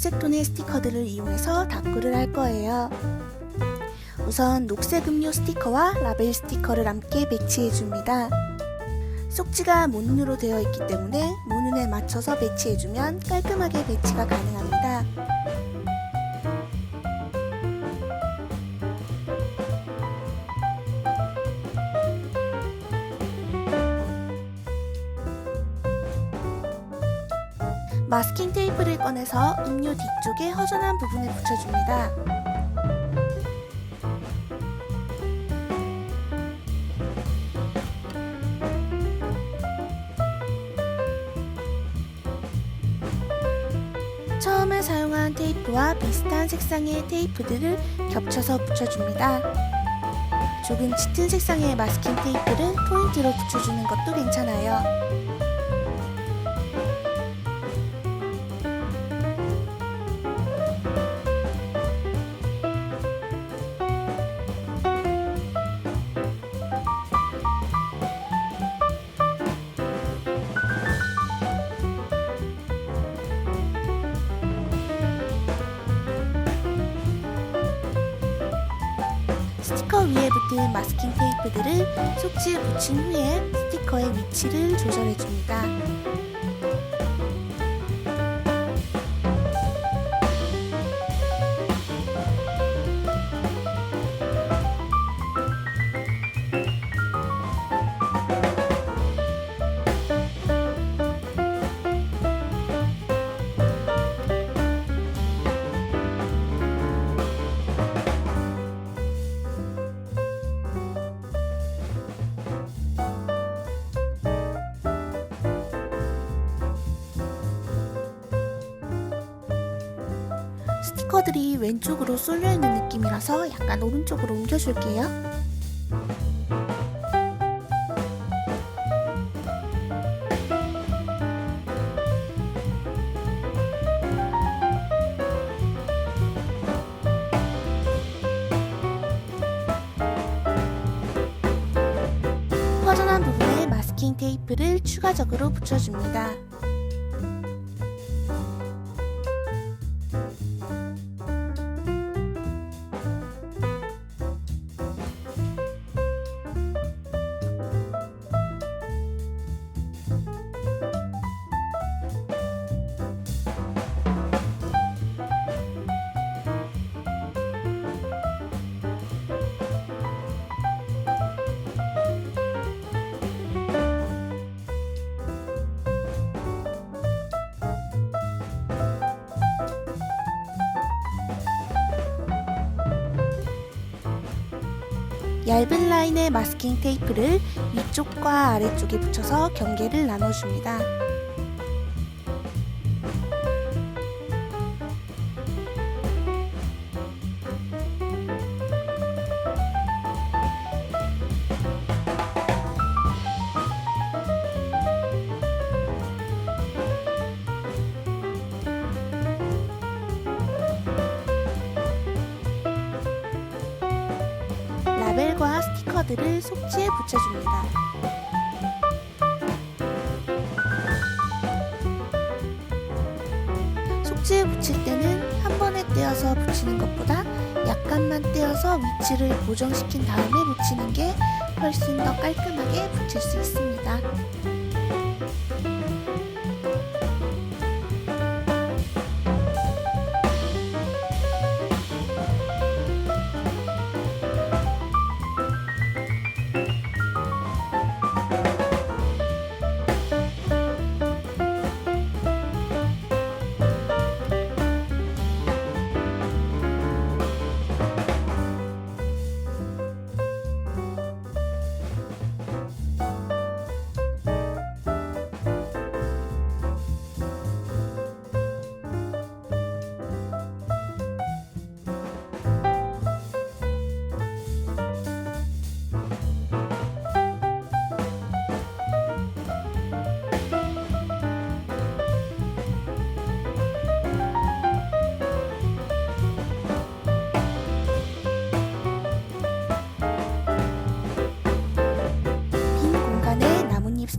녹색 톤의 스티커들을 이용해서 답글을 할 거예요. 우선 녹색 음료 스티커와 라벨 스티커를 함께 배치해 줍니다. 속지가 모눈으로 되어 있기 때문에 모눈에 맞춰서 배치해 주면 깔끔하게 배치가 가능합니다. 마스킹 테이프를 꺼내서 음료 뒤쪽에 허전한 부분을 붙여줍니다. 처음에 사용한 테이프와 비슷한 색상의 테이프들을 겹쳐서 붙여줍니다. 조금 짙은 색상의 마스킹 테이프를 포인트로 붙여주는 것도 괜찮아요. 위에 붙은 마스킹 테이프들을 속지에 붙인 후에 스티커의 위치를 조절해 줍니다. 스티커들이 왼쪽으로 쏠려 있는 느낌이라서 약간 오른쪽으로 옮겨줄게요. 허전한 부분에 마스킹 테이프를 추가적으로 붙여줍니다. 얇은 라인의 마스킹 테이프를 위쪽과 아래쪽에 붙여서 경계를 나눠줍니다. 라벨과 스티커들을 속지에 붙여줍니다. 속지에 붙일 때는 한 번에 떼어서 붙이는 것보다 약간만 떼어서 위치를 고정시킨 다음에 붙이는 게 훨씬 더 깔끔하게 붙일 수 있습니다.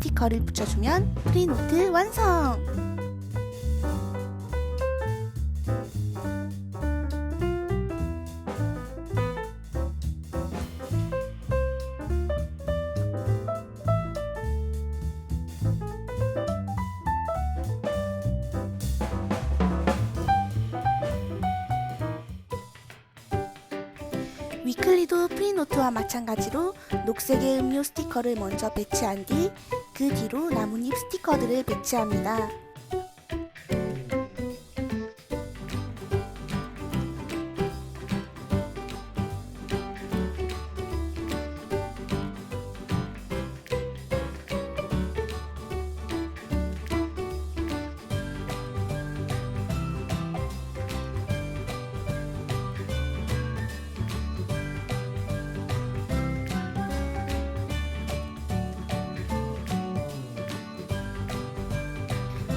스티커를 붙여주면 프린트 완성! 위클리도 프리노트와 마찬가지로 녹색의 음료 스티커를 먼저 배치한 뒤 그 뒤로 나뭇잎 스티커들을 배치합니다.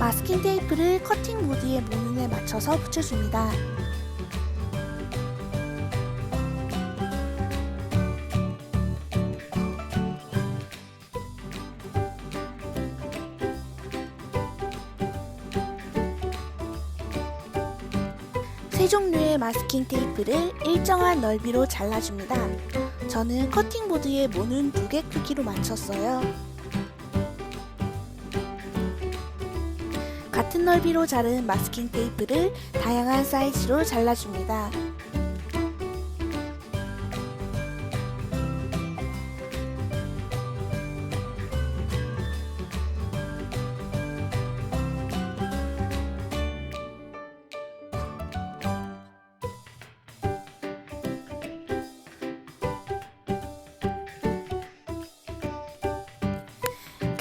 마스킹 테이프를 커팅 보드의 모눈에 맞춰서 붙여줍니다. 세 종류의 마스킹 테이프를 일정한 넓이로 잘라줍니다. 저는 커팅 보드의 모눈 두개 크기로 맞췄어요. 같은 넓이로 자른 마스킹 테이프를 다양한 사이즈로 잘라줍니다.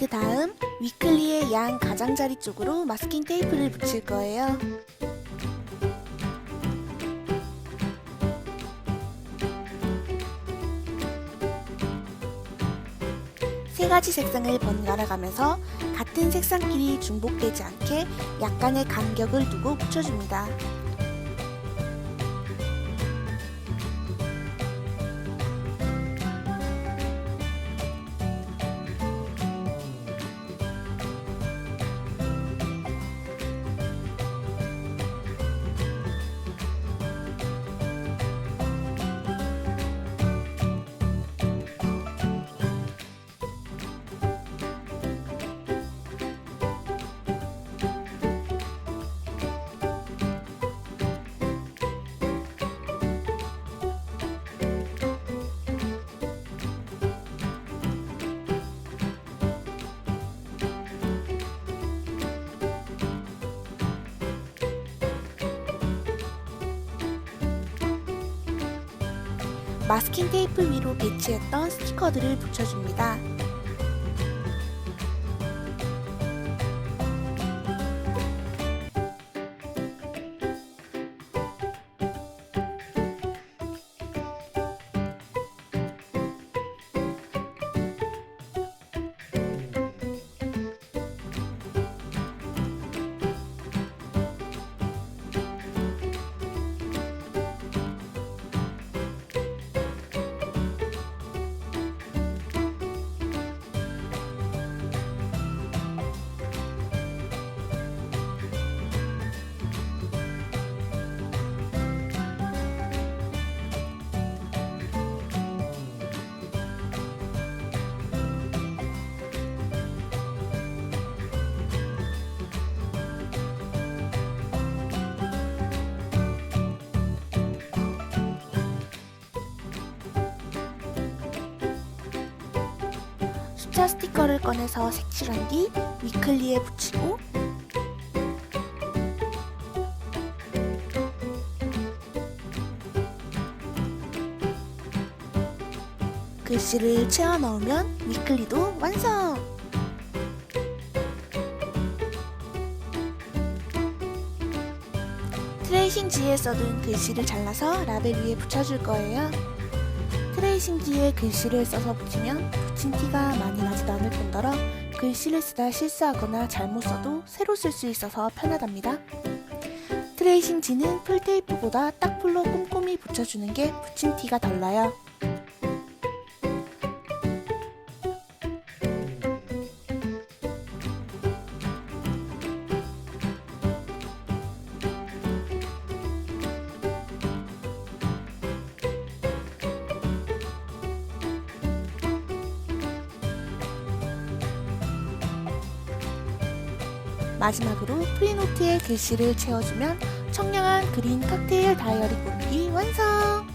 그 다음 위클리의 양 가장자리 쪽으로 마스킹 테이프를 붙일 거예요. 세 가지 색상을 번갈아 가면서 같은 색상끼리 중복되지 않게 약간의 간격을 두고 붙여줍니다. 마스킹 테이프 위로 배치했던 스티커들을 붙여줍니다. 숫자 스티커를 꺼내서 색칠한 뒤 위클리에 붙이고 글씨를 채워 넣으면 위클리도 완성! 트레이싱지에 써둔 글씨를 잘라서 라벨 위에 붙여줄 거예요. 트레이싱지에 글씨를 써서 붙이면 붙인 티가 많이 나지도 않을 뿐더러 글씨를 쓰다 실수하거나 잘못 써도 새로 쓸 수 있어서 편하답니다. 트레이싱지는 풀테이프보다 딱풀로 꼼꼼히 붙여주는 게 붙인 티가 덜 나요. 마지막으로 프리노트에 글씨를 채워주면 청량한 그린 칵테일 다이어리 꾸미기 완성!